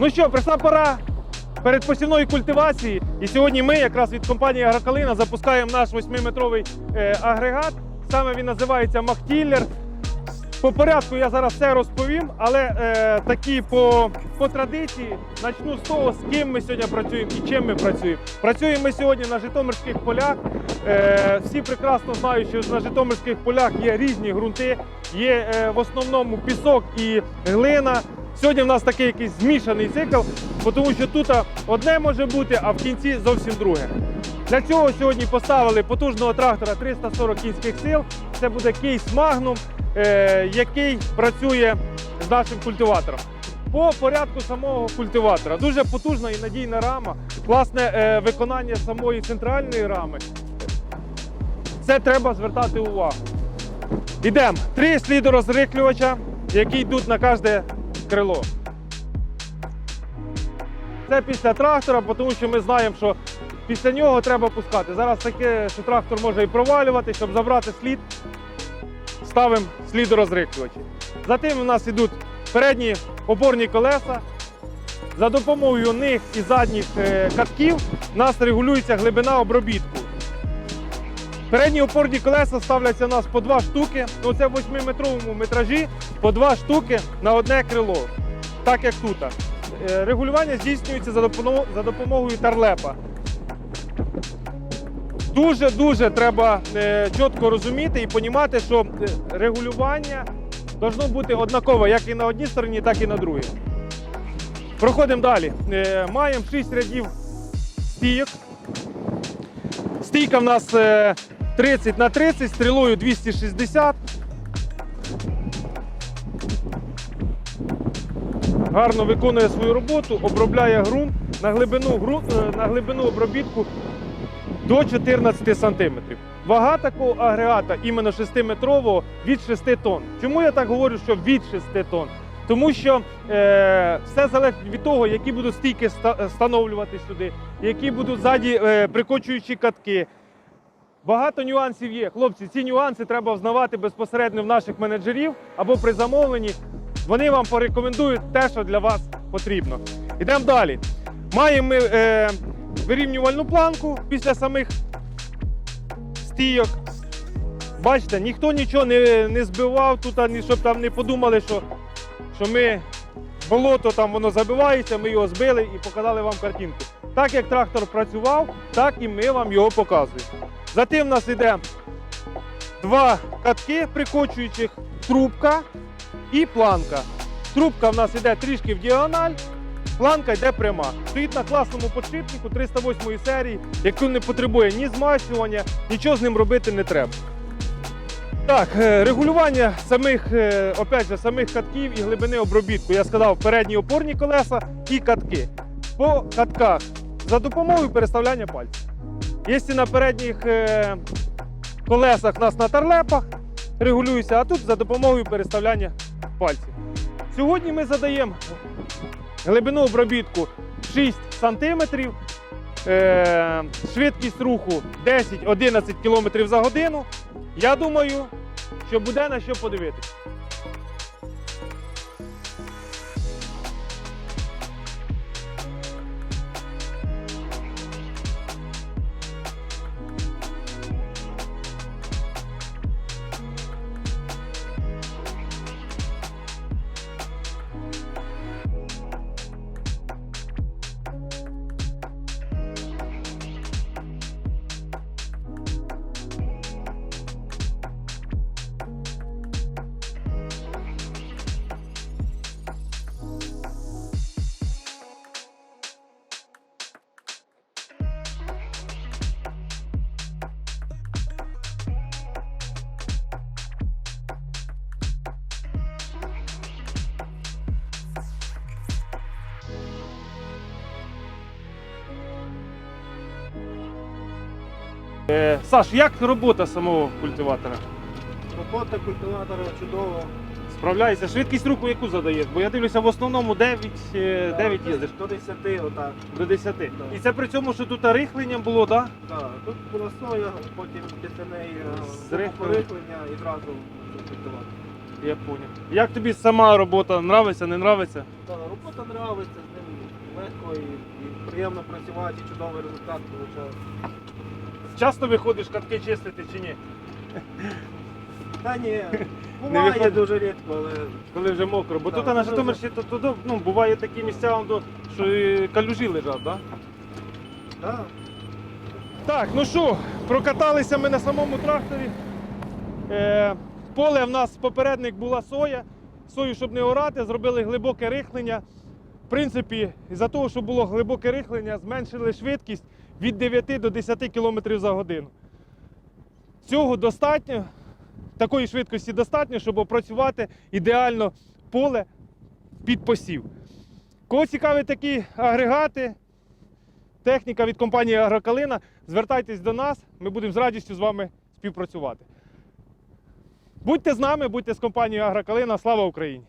Ну що, прийшла пора передпосівної культивації. І сьогодні ми, якраз від компанії Агрокалина, запускаємо наш 8-метровий е, агрегат. Саме він називається Махтіллер. По порядку я зараз все розповім, але е, такі по, по традиції почну з того, з ким ми сьогодні працюємо і чим ми працюємо. Працюємо ми сьогодні на Житомирських полях. Е, всі прекрасно знають, що на Житомирських полях є різні ґрунти, є е, в основному пісок і глина. Сьогодні в нас такий якийсь змішаний цикл, тому що тут одне може бути, а в кінці зовсім друге. Для цього сьогодні поставили потужного трактора 340 кінських сил. Це буде кейс Magnum, е, який працює з нашим культиватором. По порядку самого культиватора дуже потужна і надійна рама, класне е, виконання самої центральної рами. Це треба звертати увагу. Ідемо. Три слідорозриклювача, які йдуть на кожне крило. Це після трактора, тому що ми знаємо, що після нього треба пускати. Зараз таке, що трактор може і провалювати, щоб забрати слід, ставимо слідорозриклювачі. Затим у нас йдуть передні опорні колеса. За допомогою них і задніх е, катків у нас регулюється глибина обробітку. Передні опорні колеса ставляться у нас по два штуки. Ну, це в 8-метровому метражі по два штуки на одне крило. Так як тут. Е, Регулювання здійснюється за допомогою, тарлепа. Дуже-дуже треба е, чітко розуміти і розуміти, що е, регулювання должно бути однакове як і на одній стороні, так і на другій. Проходимо далі. Маємо 6 рядів стійок. Стійка в нас 30 на 30, стрілою 260. Гарно виконує свою роботу, обробляє ґрунт на глибину, е, на глибину обробітку до 14 см. Вага такого агрегата, іменно 6-метрового, від 6 тонн. Чому я так говорю, що від 6 тонн? Тому що е, все залежить від того, які будуть стійки ста- встановлювати сюди, які будуть ззаді е, прикочуючі катки. Багато нюансів є. Хлопці, ці нюанси треба взнавати безпосередньо в наших менеджерів або при замовленні. Вони вам порекомендують те, що для вас потрібно. Йдемо далі. Маємо ми е, вирівнювальну планку після самих стійок. Бачите, ніхто нічого не, не збивав тут, ані щоб там не подумали, що, що ми болото там воно забивається, ми його збили і показали вам картинку. Так як трактор працював, так і ми вам його показуємо. Затим в нас йде два катки прикочуючих, трубка і планка. Трубка в нас йде трішки в діагональ, планка йде пряма. Стоїть на класному подшипнику 308 серії, яку не потребує ні змащування, нічого з ним робити не треба. Так, е, регулювання самих, е, опять же, самих катків і глибини обробітку. Я сказав, передні опорні колеса і катки. По катках за допомогою переставляння пальців. Якщо на передніх е, колесах у нас на тарлепах регулюється, а тут за допомогою переставляння пальців. Сьогодні ми задаємо глибину обробітку 6 см, е, швидкість руху 10-11 км за годину. Я думаю, що буде на що подивитися. Е, Саш, як робота самого культиватора? Робота культиватора чудова. Справляється? Швидкість руху яку задаєш? Бо я дивлюся, в основному 9, е, 9 їздиш. До 10 отак. До 10. Так. І це при цьому, що тут рихлення було, так? Так, тут була соя, потім після неї Зрихлення. порихлення і зразу культиватор. Я поняв. Як тобі сама робота нравиться, не нравиться? Та, робота нравиться, з ним легко і, і приємно працювати, і чудовий результат виходить. Часто виходиш катки чистити чи ні? Та ні, буває виходить? дуже рідко, але Коли вже мокро. Бо Да, тут на Житомирщині то, то, ну, буває такі місця, он до- що і калюжі лежать, так? да. Так, ну що, прокаталися ми на самому тракторі. Е, поле в нас попередник була соя. Сою, щоб не орати, зробили глибоке рихлення. В принципі, із-за того, що було глибоке рихлення, зменшили швидкість від 9 до 10 км за годину. Цього достатньо, такої швидкості достатньо, щоб опрацювати ідеально поле під посів. Кого цікаві такі агрегати, техніка від компанії Агрокалина, звертайтесь до нас, ми будемо з радістю з вами співпрацювати. Будьте з нами, будьте з компанією Агрокалина. Слава Україні!